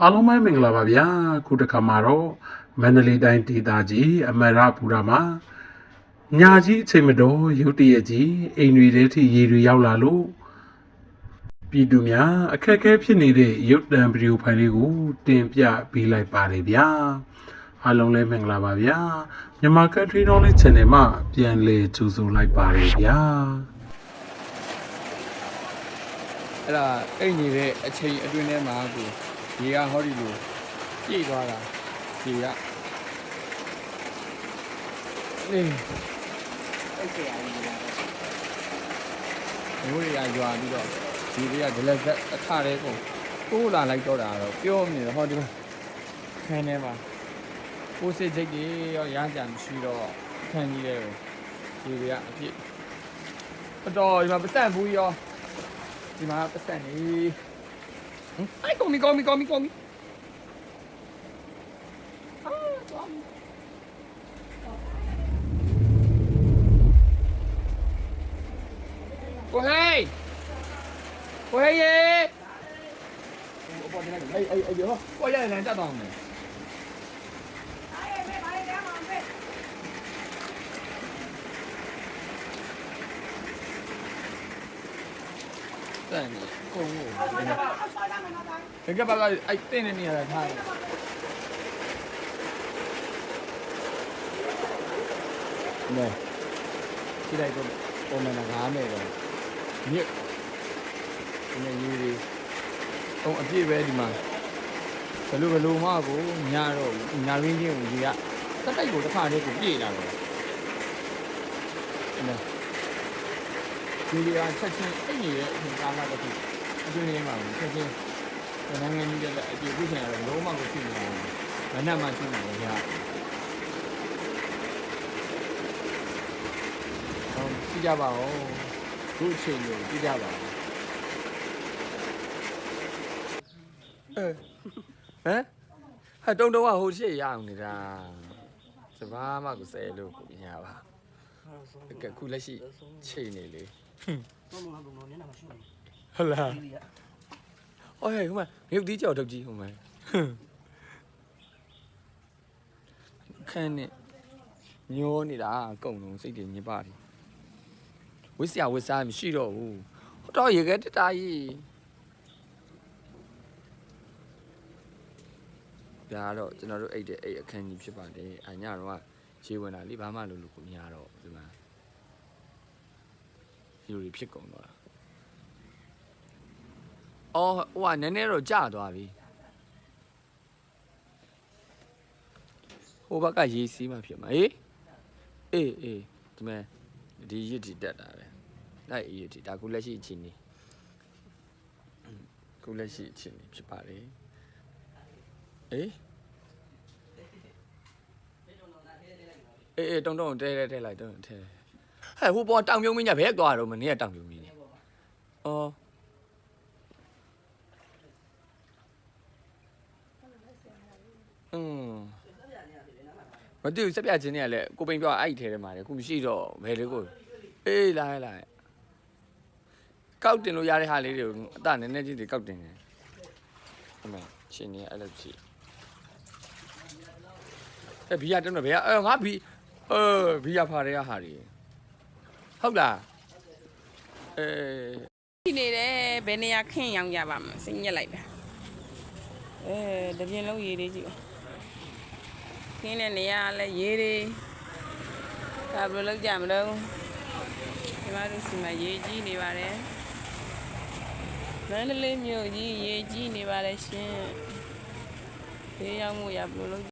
အားလုံးပဲမင်္ဂလာပါဗျာခုတစ်ခါမှာတော့မန္တလေးတိုင်းဒေသကြီးအမရပူရမှာညာကြီးအချိန်မတော်ရုတ်တရက်ကြီးအိမ်တွေထဲထိရေတွေရောက်လာလို့ပြည်သူများအခက်အခဲဖြစ်နေတဲ့ရုတ်တံဗီဒီယိုဖိုင်လေးကို တင်ပြပေးလိုက်ပါတယ်ဗျာအားလုံးလည်းမင်္ဂလာပါဗျာမြန်မာ Country Knowledge Channel မှာပြန်လည်ကြိုဆိုလိုက်ပါတယ်ဗျာအဲ့ဒါအိတ်နေတဲ့အချိန်အတွင်းထဲမှာကို ရေကဟောဒီလိုပြည့်သွားတာရေကနေအဲ့ဆရာကြီးမျိုးတွေကရွာပြီးတော့ဒီတွေကဒလက်ဆက်အခါလေးကိုတိုးလာလိုက်တော့တာတော့ပြောနေတယ်ဟောဒီမှာခန်းထဲမှာကိုယ်စိတ်စိတ်တွေရောရမ်းကြံရှိတော့ခန်းကြီးတဲ့ကိုဒီတွေကအပြည့်အတော်ဒီမှာပတ်စံဘူးရောဒီမှာပတ်စံနေ ဟမ်အိုင်ကောမီကောမီကောမီကောမီအာကောမီကိုဟေးကိုဟေးရေပေါ်တယ်လေအေးအေးအေးဟောကိုရလည်း တက်တော့မယ်စံနေကိုကိုဒီကဘာကအဲ့တင်းနေနေရတာထားတယ်နဲဒီလိုက်တော့ပုံမှန်ကငားမယ်တော့မြစ်ဒီနေ့ယူရီအုံအပြည့်ပဲဒီမှာဘယ်လိုဘယ်လိုမှကိုညာတော့ညာရင်းချင်းကိုကြီးကတက်တိုက်ကိုတစ်ခါတည်းကိုပြေးလာတော့နဲဒီလိုအချက်ချင်းအိတ်နေတဲ့အချိန်ကာလတစ်ခုအတွင်းထဲမှာချက်ချင်း နိုင်ငံကြီးရဲ့အပြည့်ခုချိန်ကတော့လုံးဝကိုဖြစ်နေတယ်မနက်မှရှိနေတယ်ညာဟောကြည့်ကြပါဦးခုအချိန်ကိုကြည့်ကြပါဦးအဲဟမ်ဟာတုံတုံကဟိုရှေ့ရအောင်နေတာစဘာမှကိုဆဲလို့ကိုညာပါကဲခုလက်ရှိချိန်နေလေဟုတ်လား အော်ဟဲ့ဟိုမှာရုပ်သီးကြော်ထုတ်ကြည့်ဟိုမှာခန်းနဲ့ညိုးနေတာအကုန်လုံးစိတ်တွေညစ်ပါတယ်ဝစ်စရာဝစ်စားမရှိတော့ဘူးဟောတော့ရေခဲတတားကြီးဒါကတော့ကျွန်တော်တို့အိတ်တဲ့အိတ်အခန်းကြီးဖြစ်ပါတယ်အညာတော့ရေဝင်တာလေဘာမှလုပ်လို့ကိုမရတော့ဒီမှာဒီလိုတွေဖြစ်ကုန်သွားတာ အော်ဟိုကနည်းနည်းတော့ကြာသွားပြီဟိုဘက်ကရေစီးမှဖြစ်မှာဟေးအေးအေးဒီမဲ့ဒီရစ်တီတက်တာပဲအဲ့ရစ်တီဒါခုလက်ရှိအချိန်နေခုလက်ရှိအချိန်နေဖြစ်ပါလေအေးအေးအေးတုံတုံတဲတဲတဲလိုက်တုံတဲဟဲ့ဟိုပေါ်တောင်ပြုံးမင်းညဘဲသွားတော့မနေ့ကတောင်ပြုံးမင်းညအော် မတူစက်ပြချင်းတွေကလည်းကိုပိန်ပြောအဲ့ဒီထဲထဲမှာလေခုမရှိတော့ဘယ်လေးကိုအေးလာလာကောက်တင်လို့ရတဲ့ဟာလေးတွေကိုအတနည်းနည်းချင်းတွေကောက်တင်တယ်အမေရှင်နေအဲ့လိုရှိအဲဘီယာတက်မယ်ဘယ်အဲငါဘီအဲဘီယာဖာတဲ့ဟာတွေဟုတ်လားအဲရှိနေတယ်ဘယ်နေရာခင်းရောင်ကြပါမလဲစိတ်ညက်လိုက်တာအဲတပြင်းလုံးရေတွေကြည့်ပါ ခင်းတဲ့နေရာကလည်းရေတွေဒါဘယ်လိုလုပ်ကြမလို့ဒီမှာတို့စီမှာရေကြီးနေပါတယ်မန္တလေးမြို့ကြီးရေကြီးနေပါတယ်ရှင်ဘေးရောက်မှုရဘယ်လိုလုပ်